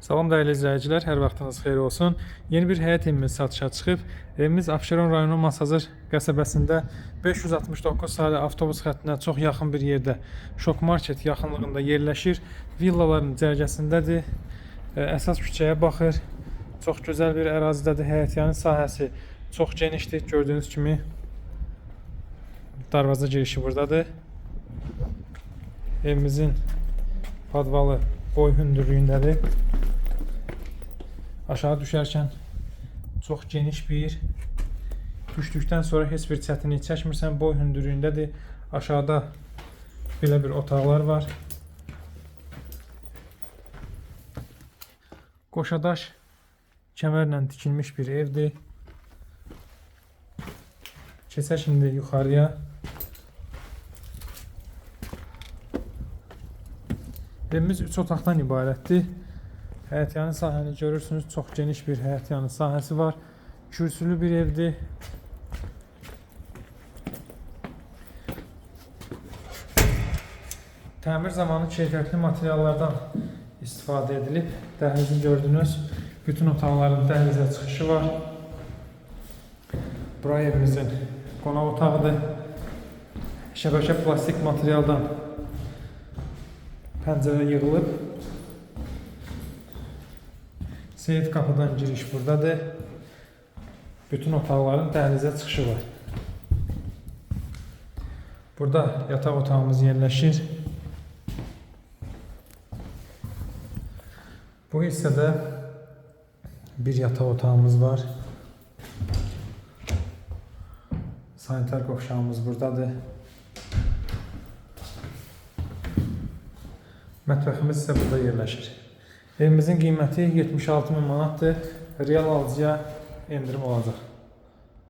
Salam dəyərli izləyicilər, hər vaxtınız xeyir olsun. Yeni bir həyət evimiz satışa çıxıb. Evimiz Abşeron rayonu Masazır qəsəbəsində 569 saylı avtobus xəttinə çox yaxın bir yerdə, Şok Market yaxınlığında yerləşir. Villaların cərgəsindədir. Ə, Əsas küçəyə baxır. Çox gözəl bir ərazidədir. Həyətyanın sahəsi çox genişdir. Gördüyünüz kimi darvaza girişi buradadır. Evimizin padvalı boy hündürlüyündədir. Aşağı düşərkən çox geniş bir düşdükdən sonra heç bir çətinlik çəkmirsən. Boy hündürlüyündədir. Aşağıda belə bir otaqlar var. Qoşadaş kəmərlə tikilmiş bir evdir. Keçək şimdi yuxarıya. Evimiz 3 otaqdan ibarətdir. Həyətyanı sahəni görürsünüz. Çox geniş bir həyətyanı sahəsi var. Kürsülü bir evdir. Təmir zamanı keyfiyyətli materiallardan istifadə edilib. Dəhlizi gördünüz. Bütün otaqların dəhlizə çıxışı var. Bura evimizin qonaq otağıdır. Şəbəkə plastik materialdan pəncərə yığılıb. Seyid qapıdan giriş buradadır. Bütün otaqların dəhlizə çıxışı var. Burada yataq otağımız yerləşir. Bu hissədə bir yataq otağımız var. Sanitar qovşağımız buradadır. Mətbəximiz isə burada yerləşir. Evimizin qiyməti 76 min manatdır. Real alıcıya endirim olacaq.